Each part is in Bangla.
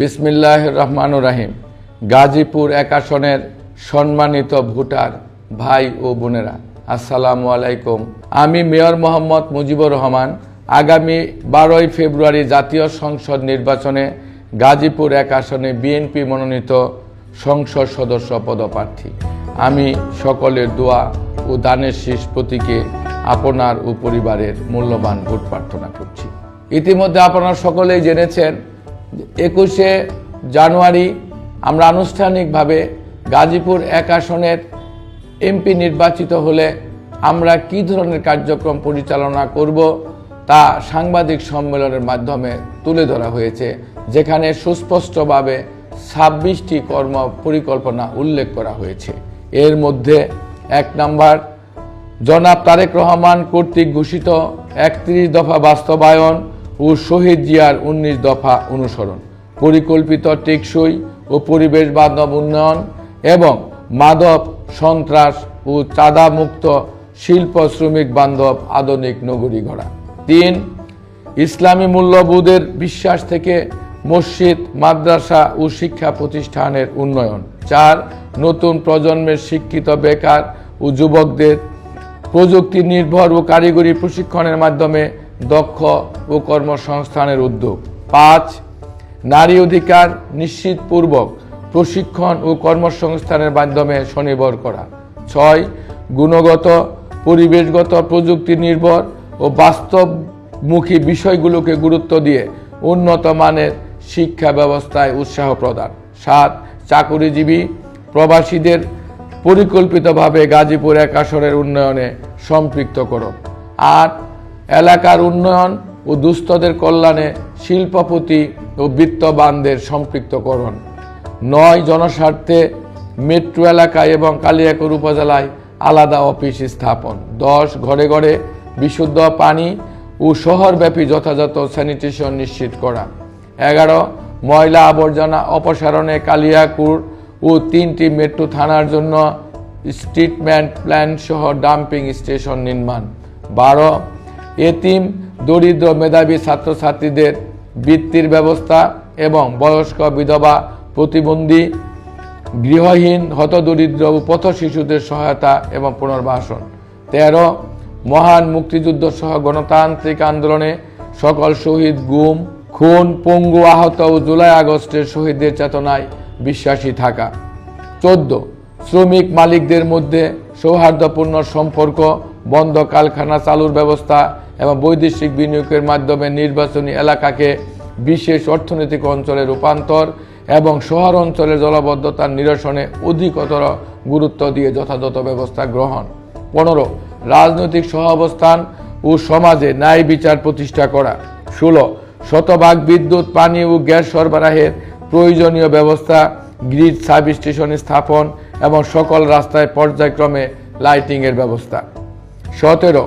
বিসমিল্লাহ রহমান রাহিম। গাজীপুর এক আসনের সম্মানিত ভোটার ভাই ও বোনেরা, আসসালামু আলাইকুম। আমি মেয়র মোহাম্মদ মুজিবুর রহমান। আগামী বারোই ফেব্রুয়ারি জাতীয় সংসদ নির্বাচনে গাজীপুর এক আসনে বিএনপি মনোনীত সংসদ সদস্য পদপ্রার্থী। আমি সকলের দোয়া ও দানের শীষ প্রতীকে আপনার ও পরিবারের মূল্যবান ভোট প্রার্থনা করছি। ইতিমধ্যে আপনারা সকলেই জেনেছেন একুশে জানুয়ারি আমরা আনুষ্ঠানিকভাবে গাজীপুর এক আসনের এমপি নির্বাচিত হলে আমরা কি ধরনের কার্যক্রম পরিচালনা করব তা সাংবাদিক সম্মেলনের মাধ্যমে তুলে ধরা হয়েছে, যেখানে সুস্পষ্টভাবে ছাব্বিশটি কর্ম পরিকল্পনা উল্লেখ করা হয়েছে। এর মধ্যে এক নাম্বার, জনাব তারেক রহমান কর্তৃক ঘোষিত একত্রিশ দফা বাস্তবায়ন ও শহীদ জিয়ার উনিশ দফা অনুসরণ। পরিকল্পিত টেকসই ও পরিবেশ বান্ধব উন্নয়ন এবং মাদক, সন্ত্রাস ও চাঁদামুক্ত শিল্প শ্রমিক বান্ধব আধুনিক নগরী গড়া। তিন, ইসলামী মূল্যবোধের বিশ্বাস থেকে মসজিদ, মাদ্রাসা ও শিক্ষা প্রতিষ্ঠানের উন্নয়ন। চার, নতুন প্রজন্মের শিক্ষিত বেকার ও যুবকদের প্রযুক্তি নির্ভর ও কারিগরি প্রশিক্ষণের মাধ্যমে দক্ষ ও কর্মসংস্থানের উদ্যোগ। পাঁচ, নারী অধিকার নিশ্চিতপূর্বক প্রশিক্ষণ ও কর্মসংস্থানের মাধ্যমে স্বনির্ভর করা। ছয়, গুণগত, পরিবেশগত প্রযুক্তি নির্ভর ও বাস্তবমুখী বিষয়গুলোকে গুরুত্ব দিয়ে উন্নত মানের শিক্ষা ব্যবস্থায় উৎসাহ প্রদান। সাত, চাকুরিজীবী প্রবাসীদের পরিকল্পিতভাবে গাজীপুর এক আসনের উন্নয়নে সম্পৃক্ত করো আট এলাকার উন্নয়ন ও দুস্থদের কল্যাণে শিল্পপতি ও বিত্তবানদের সম্পৃক্তকরণ। নয় জনস্বার্থে মেট্রো এলাকায় এবং কালিয়াকুর উপজেলায় আলাদা অফিস স্থাপন। দশ, ঘরে ঘরে বিশুদ্ধ পানি ও শহরব্যাপী যথাযথ স্যানিটেশন নিশ্চিত করা। এগারো, ময়লা আবর্জনা অপসারণে কালিয়াকুর ও তিনটি মেট্রো থানার জন্য স্ট্রিটমেন্ট প্ল্যান সহ ডাম্পিং স্টেশন নির্মাণ। বারো এতিম, দরিদ্র মেধাবী ছাত্রছাত্রীদের বৃত্তির ব্যবস্থা এবং বয়স্ক বিধবা প্রতিবন্ধী, গৃহহীন, হতদরিদ্র ও পথ শিশুদের সহায়তা এবং পুনর্বাসন। তেরো, মহান মুক্তিযুদ্ধ সহ গণতান্ত্রিক আন্দোলনে সকল শহীদ গুম, খুন, পঙ্গু আহত ও জুলাই আগস্টের শহীদদের চেতনায় বিশ্বাসী থাকা। চোদ্দ, শ্রমিক মালিকদের মধ্যে সৌহার্দ্যপূর্ণ সম্পর্ক বন্ধ কারখানা চালুর ব্যবস্থা এবং বৈদেশিক বিনিয়োগের মাধ্যমে নির্বাচনী এলাকাকে বিশেষ অর্থনৈতিক অঞ্চলে রূপান্তর এবং শহর অঞ্চলের জলবদ্ধতার নিরসনে অধিকতর গুরুত্ব দিয়ে যথাযথ ব্যবস্থা গ্রহণ। পনেরো, রাজনৈতিক সহাবস্থান ও সমাজে ন্যায় বিচার প্রতিষ্ঠা করা। ষোলো, শতভাগ বিদ্যুৎ, পানি ও গ্যাস সরবরাহের প্রয়োজনীয় ব্যবস্থা, গ্রিড সাব স্টেশন স্থাপন এবং সকল রাস্তায় পর্যায়ক্রমে লাইটিংয়ের ব্যবস্থা। সতেরো।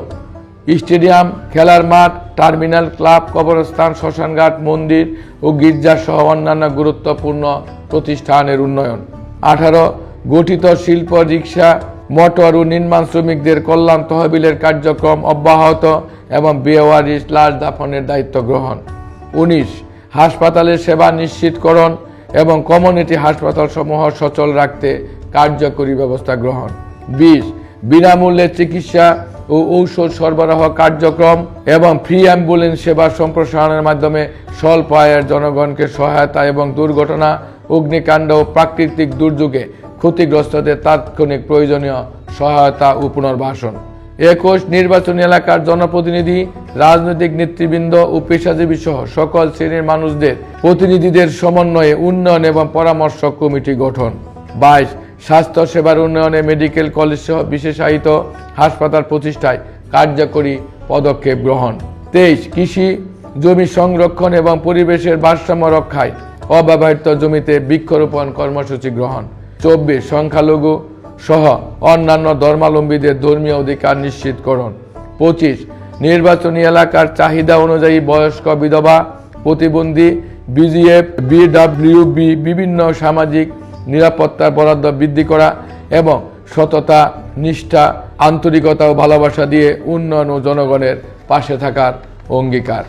স্টেডিয়াম, খেলার মাঠ, টার্মিনাল, ক্লাব, কবরস্থান, শ্মশানঘাট, মন্দির ও গির্জা সহ অন্যান্য গুরুত্বপূর্ণ প্রতিষ্ঠানের উন্নয়ন। আঠারো, গঠিত শিল্প, রিক্সা, মোটর ও নির্মাণ শ্রমিকদের কল্যাণ তহবিলের কার্যক্রম অব্যাহত এবং বেওয়ারিশ লাশ দাফনের দায়িত্ব গ্রহণ। উনিশ, হাসপাতালের সেবা নিশ্চিতকরণ এবং কমিউনিটি হাসপাতাল সমূহ সচল রাখতে কার্যকরী ব্যবস্থা গ্রহণ। বিশ, বিনামূল্যে চিকিৎসা ও ঔষধ সরবরাহ কার্যক্রম এবং ফ্রি অ্যাম্বুলেন্স সেবা সম্প্রসারণের মাধ্যমে স্বল্প আয়ের জনগণকে সহায়তা এবং দুর্ঘটনা, অগ্নিকাণ্ড ও প্রাকৃতিক দুর্যোগে ক্ষতিগ্রস্তদের তাৎক্ষণিক প্রয়োজনীয় সহায়তা ও পুনর্বাসন। একুশ নির্বাচনী এলাকার জনপ্রতিনিধি, রাজনৈতিক নেতৃবৃন্দ ও পেশাজীবী সহ সকল শ্রেণির মানুষদের প্রতিনিধিদের সমন্বয়ে উন্নয়ন এবং পরামর্শ কমিটি গঠন। বাইশ স্বাস্থ্য সেবার উন্নয়নে মেডিকেল কলেজ সহ বিশেষায়িত হাসপাতাল প্রতিষ্ঠায় কার্যকরী পদক্ষেপ গ্রহণ। তেইশ, কৃষি, জমি সংরক্ষণ এবং পরিবেশের ভারসাম্য রক্ষায় অব্যবহৃত জমিতে বৃক্ষরোপণ কর্মসূচি গ্রহণ। চব্বিশ, সংখ্যালঘু সহ অন্যান্য ধর্মাবলম্বীদের ধর্মীয় অধিকার নিশ্চিতকরণ পঁচিশ, নির্বাচনী এলাকার চাহিদা অনুযায়ী বয়স্ক বিধবা, প্রতিবন্ধী, বিজিএফ, বিডাব্লিউবি, বিভিন্ন সামাজিক নিরাপত্তার বরাদ্দ বৃদ্ধি করা এবং সততা, নিষ্ঠা, আন্তরিকতা ও ভালোবাসা দিয়ে উন্নয়ন ও জনগণের পাশে থাকার অঙ্গীকার।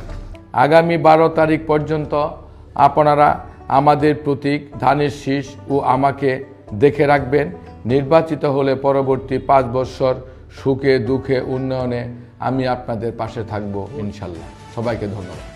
আগামী বারো তারিখ পর্যন্ত আপনারা আমাদের প্রতীক ধানের শীষ ও আমাকে দেখে রাখবেন। নির্বাচিত হলে পরবর্তী পাঁচ বছর সুখে, দুঃখে, উন্নয়নে আমি আপনাদের পাশে থাকব ইনশাল্লাহ। সবাইকে ধন্যবাদ।